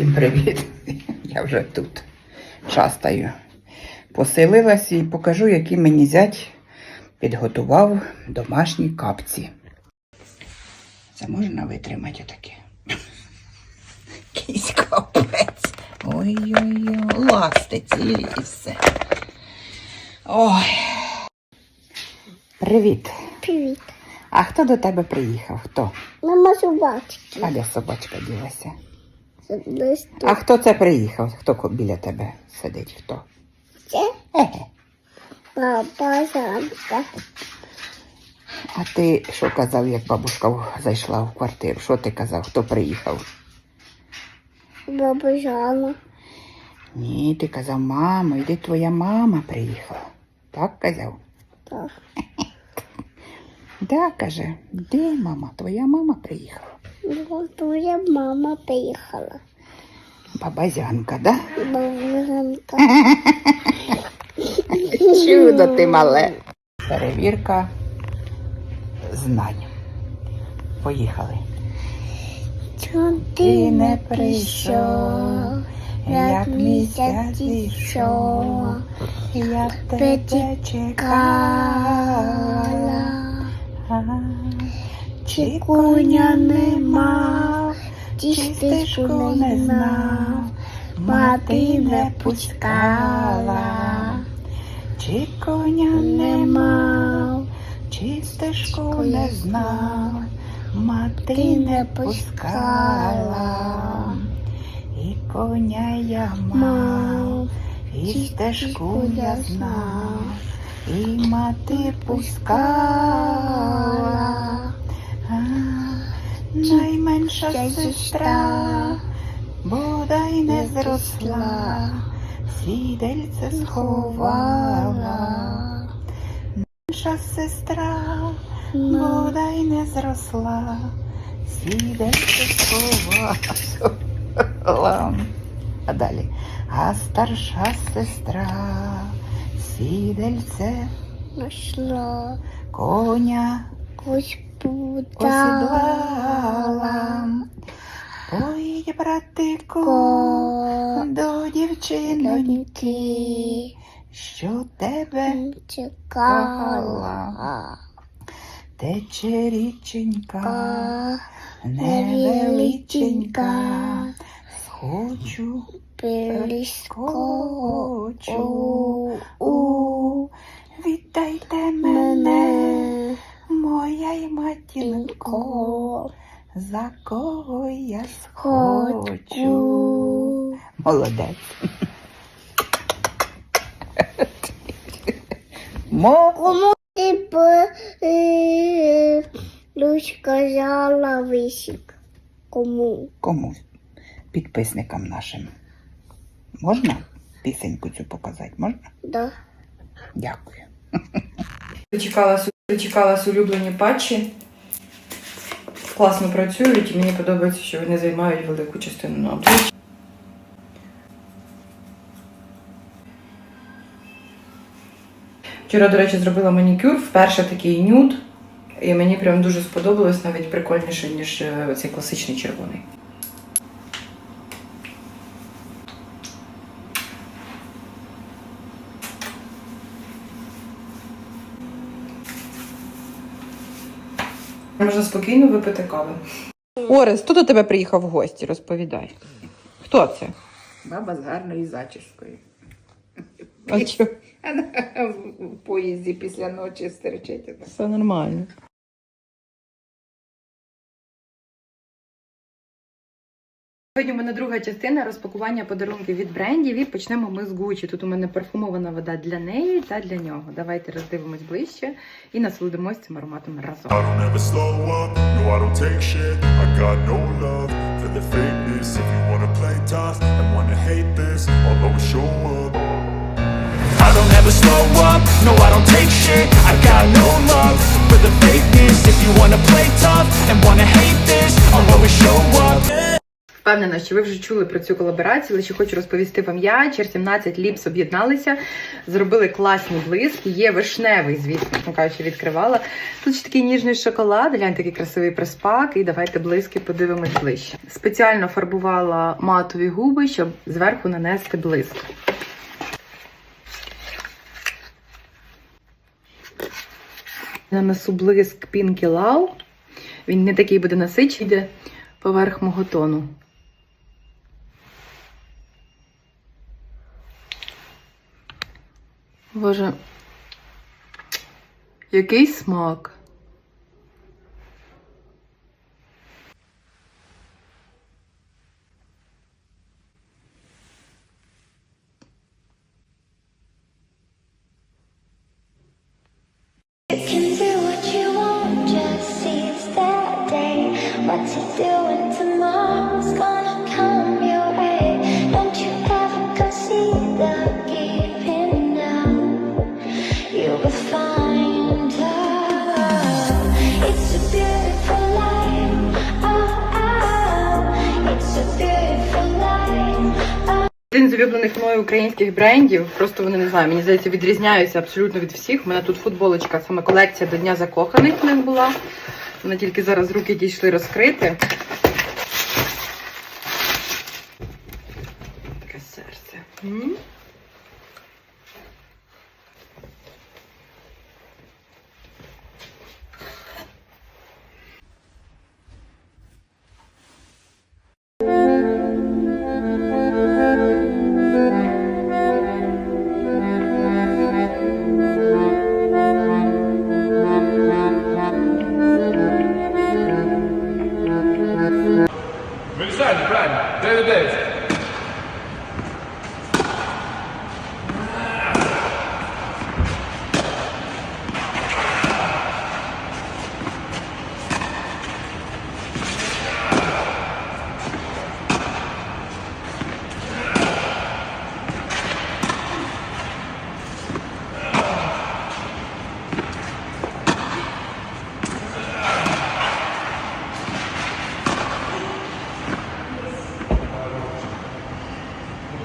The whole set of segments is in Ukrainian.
Всім привіт! Я вже тут шастаю. Поселилась і покажу, які мені зять підготував домашні капці. Це можна витримати отаке. Якийсь капець. Ой-ой-ой, ластиться і все. Ой. Привіт. Привіт. А хто до тебе приїхав? Хто? Мама собачки. А де собачка ділася? Десь А хто це приїхав? Хто біля тебе сидить? Хто? Це Еге. папа Санта. А ти що казав, як бабушка зайшла в квартиру? Що ти казав? Хто приїхав? Баба Жана. Ні, ти казав, мамо, йди твоя мама приїхала. Так казав? Так. Да, каже, де мама? Твоя мама приїхала. Твоя мама приїхала. Бабазянка, да? Баба Жанка. Чудо ти мале. Перевірка знань. Поїхали. Чом ти не прийшов, як місяць зійшов, я тебе чекала. Чи коня нема, чи стежку не знав, мати не пускала, чи коня не мав, чи стежку не знав, мати не не пускала, і коня я мав, мав, і стежку я я знав, і мати пускала. Найменша сестра, бодай не зросла, сідельце сховала. Наша сестра, бодай не зросла, сідельце сховала. А далі. А старша сестра, сідельце нашла, коня. Кось осідлала. Ой, братику, до доньки що тебе чекала, тече річенька, ка невеличенька, схочу, близько у, віддайте мене моя й матінко, за кого я схочу. Молодець. Мо... Кому ти б Люсь казала висік? Кому? Кому? Підписникам нашим. Можна пісеньку цю показати? Можна? Да. Дякую. Дочекалась, дочекалась улюблені патчі. Класно працюють і мені подобається, що вони займають велику частину на обличчі. Вчора, до речі, зробила манікюр, вперше такий нюд. І мені прям дуже сподобалось, навіть прикольніше, ніж е, цей класичний червоний. Можна спокійно випити каву. Орес, хто до тебе приїхав в гості? Розповідай. Хто це? Баба з гарною зачіскою. А що? В поїзді після ночі стерчить. Все нормально. Сьогодні у мене друга частина розпакування подарунків від брендів і почнемо ми з Gucci. Тут у мене парфумована вода для неї та для нього. Давайте роздивимось ближче і насолодимось цим ароматом разом. I don't ever slow up, no I don't take shit. I got no love for the fakeness. If you wanna play tough and wanna hate this I'll always show up Впевнена, що ви вже чули про цю колаборацію, лише хочу розповісти вам я. Чер 17 ліпс об'єдналися, зробили класні блиски. Є вишневий, звісно, кажучи, відкривала. Тут ще такий ніжний шоколад, глянь, такий красивий приспак. І давайте блиски подивимось ближче. Спеціально фарбувала матові губи, щоб зверху нанести блиск. Нанесу блиск Pinky Love. Він не такий буде насичений, йде поверх мого тону. Боже, який смак. Улюблених мною українських брендів, просто вони не знаю, мені здається, відрізняються абсолютно від всіх. У мене тут футболочка, саме колекція до Дня закоханих в них була. Вона тільки зараз руки дійшли розкрити. Таке серце.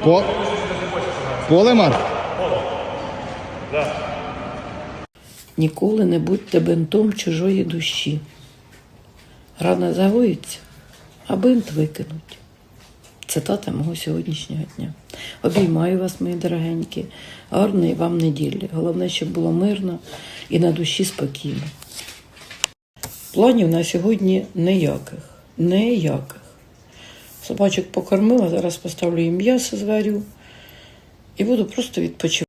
По... Полемар? Ніколи не будьте бинтом чужої душі. Рана загоїться, а бинт викинуть. Цитата мого сьогоднішнього дня. Обіймаю вас, мої дорогенькі, гарної вам неділі. Головне, щоб було мирно і на душі спокійно. Планів на сьогодні ніяких. Ніяких. Собачок покормила, зараз поставлю їм м'ясо зварю і буду просто відпочивати.